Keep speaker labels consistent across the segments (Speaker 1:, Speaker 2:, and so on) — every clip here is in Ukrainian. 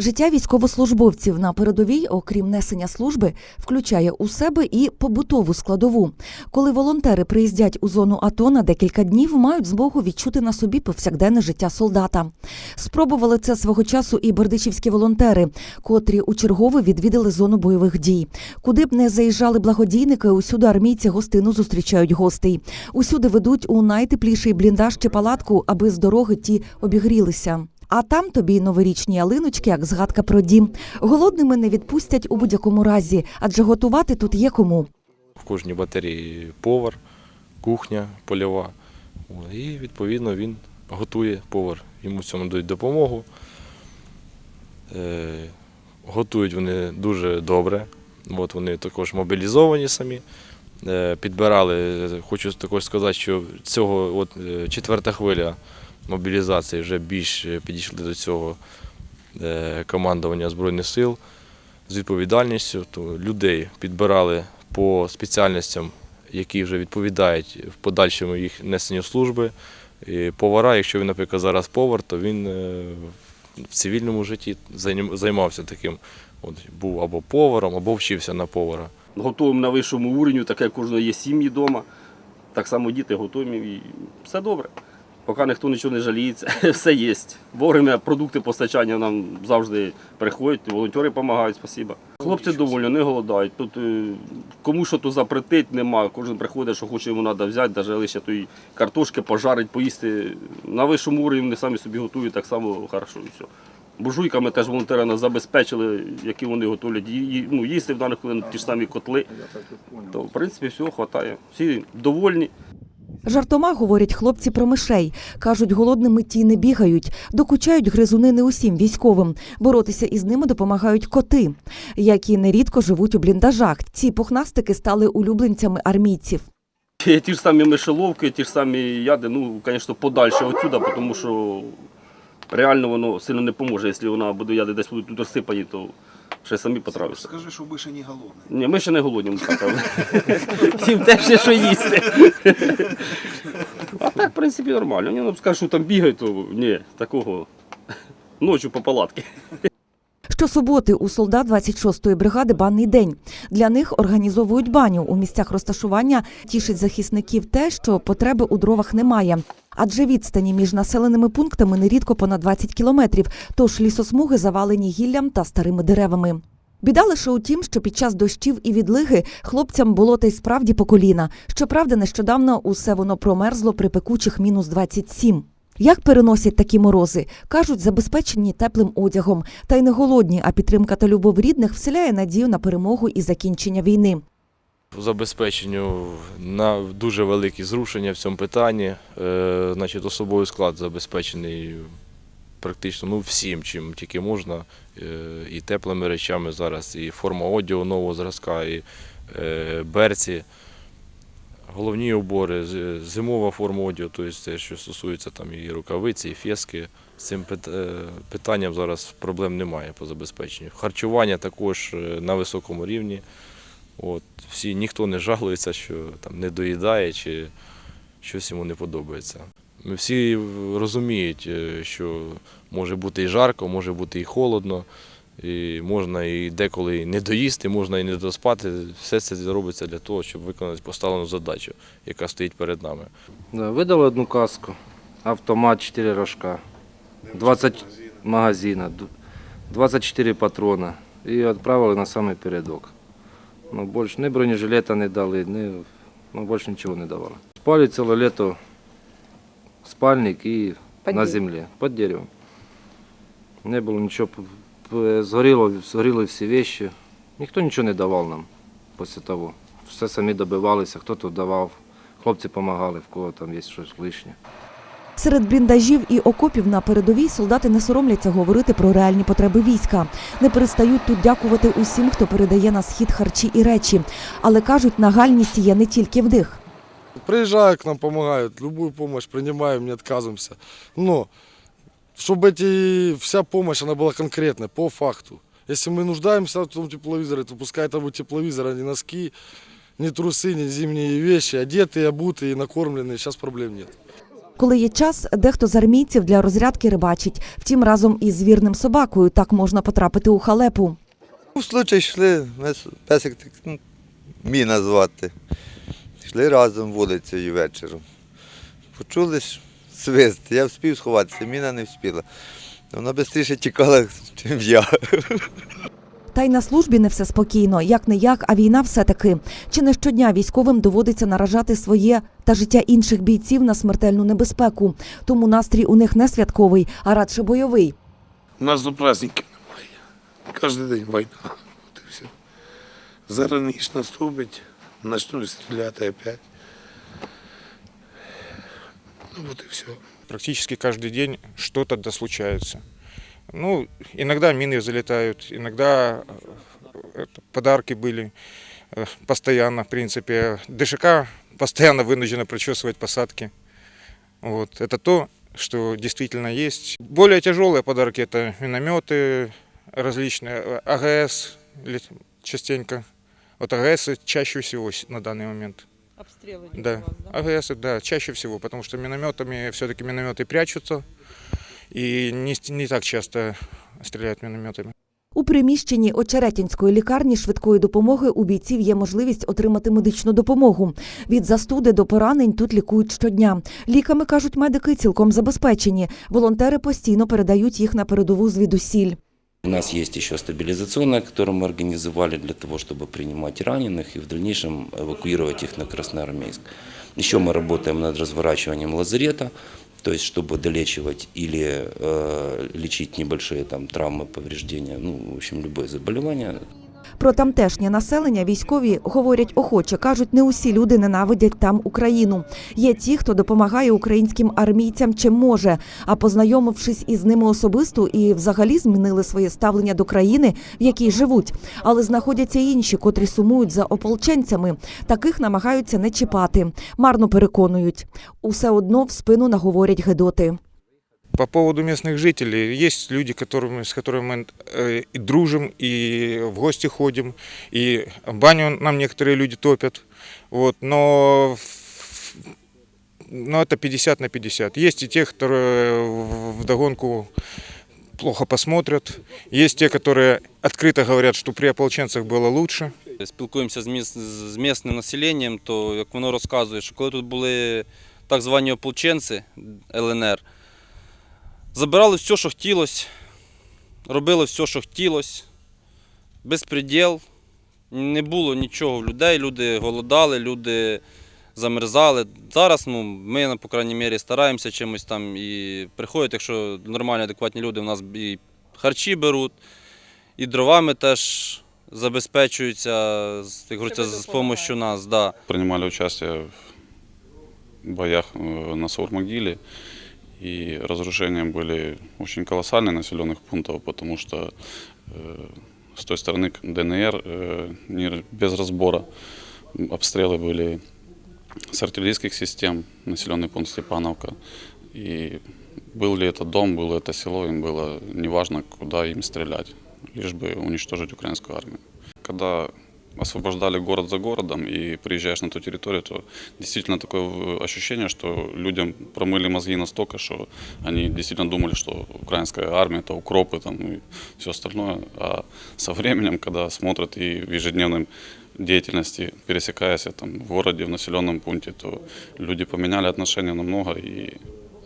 Speaker 1: Життя військовослужбовців на передовій, окрім несення служби, включає у себе і побутову складову. Коли волонтери приїздять у зону АТО на декілька днів, мають змогу відчути на собі повсякденне життя солдата. Спробували це свого часу і бердичівські волонтери, котрі у чергове відвідали зону бойових дій. Куди б не заїжджали благодійники, усюди армійці гостину зустрічають гостей. Усюди ведуть у найтепліший бліндаж чи палатку, аби з дороги ті обігрілися. А там тобі й новорічні ялиночки, як згадка про дім. Голодними не відпустять у будь-якому разі, адже готувати тут є кому.
Speaker 2: В кожній батареї повар, кухня польова. І відповідно він готує повар. Йому в цьому дають допомогу. Е, готують вони дуже добре. От вони також мобілізовані самі. Е, підбирали, хочу також сказати, що цього от, е, четверта хвиля мобілізації вже більш підійшли до цього е, командування Збройних сил з відповідальністю. То людей підбирали по спеціальностям, які вже відповідають в подальшому їх несенню служби. І повара, якщо він, наприклад, зараз повар, то він е, в цивільному житті займався таким. От, був або поваром, або вчився на повара.
Speaker 3: готуємо на вищому уровні, таке кожного є сім'ї вдома. Так само діти готуємо і все добре. Поки ніхто нічого не жаліється, все є. Вовремя продукти постачання нам завжди приходять, волонтери допомагають, спасибо. Хлопці доволі не голодають. Тут е, кому що то запретить, нема. Кожен приходить, що хоче йому треба взяти, навіть лише тої картошки пожарить, поїсти. На вищому вони самі собі готують так само хорошо і все. Буржуйками теж волонтери нас забезпечили, які вони готують. Ї- Ну, їсти в даних хвилин ті ж самі котли. То, в принципі, всього вистачає. Всі довольні.
Speaker 1: Жартома говорять хлопці про мишей. Кажуть, голодними ті не бігають, докучають гризуни не усім військовим. Боротися із ними допомагають коти, які нерідко живуть у бліндажах. Ці пухнастики стали улюбленцями армійців.
Speaker 3: Ті ж самі мишеловки, ті ж самі яди, ну, звісно, подальше отсюда, тому що реально воно сильно не поможе. Якщо вона буде яди десь будуть тут розсипані, то ще самі потравишся.
Speaker 4: Скажи, що миші не голодні.
Speaker 3: Ні, ми ще не голодні, ми їм теж є що їсти. А так, в принципі, нормально. Ні, ну, скажу, що там бігають, то ні, такого ночі по палатки.
Speaker 1: Щосуботи у солдат 26-ї бригади банний день. Для них організовують баню. У місцях розташування тішить захисників те, що потреби у дровах немає. Адже відстані між населеними пунктами нерідко понад 20 кілометрів, тож лісосмуги завалені гіллям та старими деревами. Біда лише у тім, що під час дощів і відлиги хлопцям було та й справді по коліна. Щоправда, нещодавно усе воно промерзло при пекучих мінус 27. Як переносять такі морози? Кажуть, забезпечені теплим одягом. Та й не голодні, а підтримка та любов рідних вселяє надію на перемогу і закінчення війни.
Speaker 2: По забезпеченню на дуже великі зрушення в цьому питанні. Е, значить, особовий склад забезпечений практично ну, всім, чим тільки можна. Е, і теплими речами зараз, і форма одягу нового зразка, і е, берці. Головні убори, зимова форма одягу, тобто що стосується там і рукавиці, і фески. З цим питанням зараз проблем немає по забезпеченню. Харчування також на високому рівні. От, всі, ніхто не жалується, що там не доїдає чи щось йому не подобається. Всі розуміють, е, що може бути і жарко, може бути і холодно, і можна і деколи не доїсти, можна і не доспати. Все це робиться для того, щоб виконати поставлену задачу, яка стоїть перед нами.
Speaker 5: Видали одну каску, автомат 4 рожка, 20 магазина, д- 24 патрона і відправили на самий передок. Ну, більше ні бронежилета не дали, ні, ну, більше нічого не давали. Спали ціле літо спальник і на землі, під деревом. Не було нічого, згоріло, згоріли всі речі. Ніхто нічого не давав нам після того. Все самі добивалися, хто-то давав, хлопці допомагали, в кого там є щось лишнє.
Speaker 1: Серед бліндажів і окопів на передовій солдати не соромляться говорити про реальні потреби війська. Не перестають тут дякувати усім, хто передає на схід харчі і речі. Але кажуть, нагальність є не тільки вдих.
Speaker 6: Приезжают к нам, помогают, любую помощь принимаем, не отказываемся. Но чтобы эти, вся помощь она была конкретная, по факту. Если мы нуждаемся в том тепловизоре, то пускай это будет тепловизор, а не носки, не трусы, не зимние вещи, одетые, обутые, накормленные. Сейчас проблем нет.
Speaker 1: Коли є час, дехто з армійців для розрядки рибачить. Втім, разом із вірним собакою так можна потрапити у халепу.
Speaker 4: У случай йшли, песик так, ну, мій назвати. Йшли разом вулицею вечором. Почули свист. Я вспів сховатися, міна не вспіла. Вона швидше тікала, ніж я.
Speaker 1: Та й на службі не все спокійно, як не як, а війна все таки. Чи не щодня військовим доводиться наражати своє та життя інших бійців на смертельну небезпеку. Тому настрій у них не святковий, а радше бойовий.
Speaker 7: У нас до праздників немає. Кожен день війна. Зараз ніч наступить, почнуть стріляти опять. Ну от і все.
Speaker 8: практически каждый день что-то да. Ну, иногда мины залетают, иногда э, это, подарки были э, постоянно, в принципе. ДШК постоянно вынуждена прочесывать посадки. Вот. Это то, что действительно есть. Более тяжелые подарки – это минометы различные, э, АГС частенько. Вот АГС чаще всего на данный момент.
Speaker 9: Обстрелы
Speaker 8: Да,
Speaker 9: вас, да?
Speaker 8: АГС, да, чаще всего, потому что минометами все-таки минометы прячутся и не, с- не так часто стреляют минометами.
Speaker 1: У приміщенні Очеретінської лікарні швидкої допомоги у бійців є можливість отримати медичну допомогу. Від застуди до поранень тут лікують щодня. Ліками кажуть медики цілком забезпечені. Волонтери постійно передають їх на передову звідусіль.
Speaker 10: У нас есть еще стабилизационная, которую мы организовали для того, чтобы принимать раненых и в дальнейшем эвакуировать их на Красноармейск. Еще мы работаем над разворачиванием лазарета, то есть чтобы долечивать или э, лечить небольшие там травмы, повреждения, ну, в общем, любое заболевание.
Speaker 1: Про тамтешнє населення військові говорять охоче. кажуть, не усі люди ненавидять там Україну. Є ті, хто допомагає українським армійцям чим може. А познайомившись із ними особисто і взагалі змінили своє ставлення до країни, в якій живуть. Але знаходяться інші, котрі сумують за ополченцями. Таких намагаються не чіпати. Марно переконують. Усе одно в спину наговорять гедоти.
Speaker 8: По поводу местных жителей, есть люди, которыми, с которыми мы э, и дружим, и в гости ходим, и баню нам некоторые люди топят, вот, но, в- но это 50 на 50. Есть и те, которые в- вдогонку плохо посмотрят, есть те, которые открыто говорят, что при ополченцах было лучше,
Speaker 11: спілкуємося з, міс... з місцевим населенням, то як воно розказує, що коли тут були так звані ополченці ЛНР, забирали все, що хотілося, робили все, що хотілося, безпреділ, не було нічого в людей, люди голодали, люди замерзали. Зараз ну, ми, по крайній мірі, стараємося чимось там і приходять, якщо нормальні, адекватні люди, у нас і харчі беруть, і дровами теж забезпечуються, з- як говориться, з допомогою нас. Да.
Speaker 12: принимали участие в боях э, на Саурмогиле, и разрушения были очень колоссальные населенных пунктов, потому что э, с той стороны к- ДНР э, не- без разбора обстрелы были с артиллерийских систем, населенный пункт Степановка. И был ли это дом, было это село, им было неважно, куда им стрелять, лишь бы уничтожить украинскую армию. Когда освобождали город за городом и приезжаешь на ту территорию, то действительно такое э, ощущение, что людям промыли мозги настолько, что они действительно думали, что украинская армия это укропы там, и все остальное. А со временем, когда смотрят и в ежедневной деятельности, пересекаясь там, в городе, в населенном пункте, то люди поменяли отношения намного и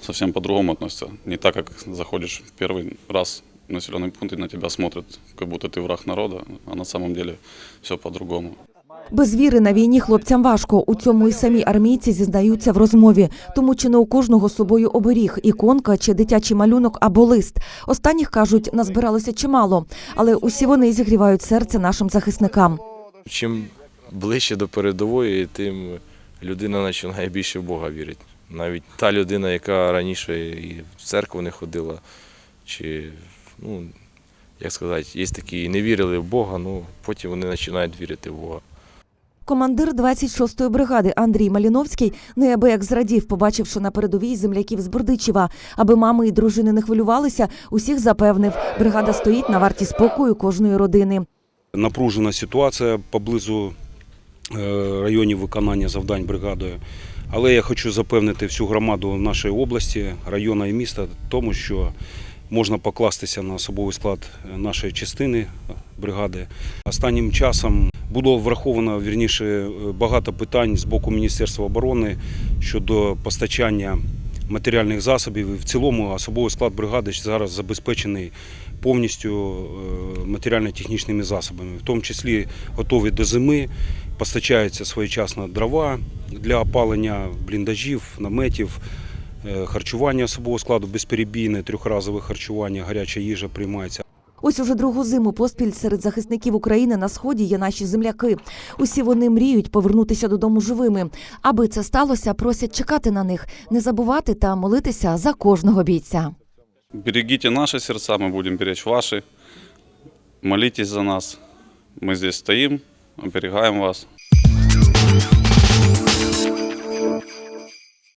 Speaker 12: совсем по-другому относятся. Не так, как заходишь первый раз населенный пункт и на тебя смотрят, как будто ты враг народа, а на самом деле все по-другому.
Speaker 1: Без віри на війні хлопцям важко. У цьому і самі армійці зізнаються в розмові. Тому чи не у кожного з собою оберіг, іконка чи дитячий малюнок або лист. Останніх кажуть, назбиралося чимало, але усі вони зігрівають серце нашим захисникам.
Speaker 2: Чим ближче до передової, тим людина починає більше в Бога вірити. Навіть та людина, яка раніше і в церкву не ходила, чи, ну, як сказати, є такі не вірили в Бога, ну потім вони починають вірити в Бога.
Speaker 1: Командир 26-ї бригади Андрій Маліновський неабияк зрадів, побачивши на передовій земляків з Бердичева. Аби мами і дружини не хвилювалися, усіх запевнив, бригада стоїть на варті спокою кожної родини.
Speaker 13: напружена ситуація поблизу е, районів виконання завдань бригадою.
Speaker 9: Але я хочу запевнити всю громаду нашої області, району і міста тому, що можна покластися на особовий склад нашої частини бригади. Останнім часом було враховано вірніше багато питань з боку Міністерства оборони щодо постачання матеріальних засобів. І в цілому особовий склад бригади зараз забезпечений повністю е, матеріально-технічними засобами, в тому числі готові до зими, постачаються своєчасно дрова для опалення бліндажів, наметів, е, харчування особового складу безперебійне, трьохразове харчування, гаряча їжа приймається.
Speaker 1: Ось уже другу зиму поспіль серед захисників України на сході є наші земляки. Усі вони мріють повернутися додому живими. Аби це сталося, просять чекати на них, не забувати та молитися за кожного бійця.
Speaker 12: Берегите наши сердца, мы будем беречь ваши. Молитесь за нас. Мы здесь стоим, оберегаем вас.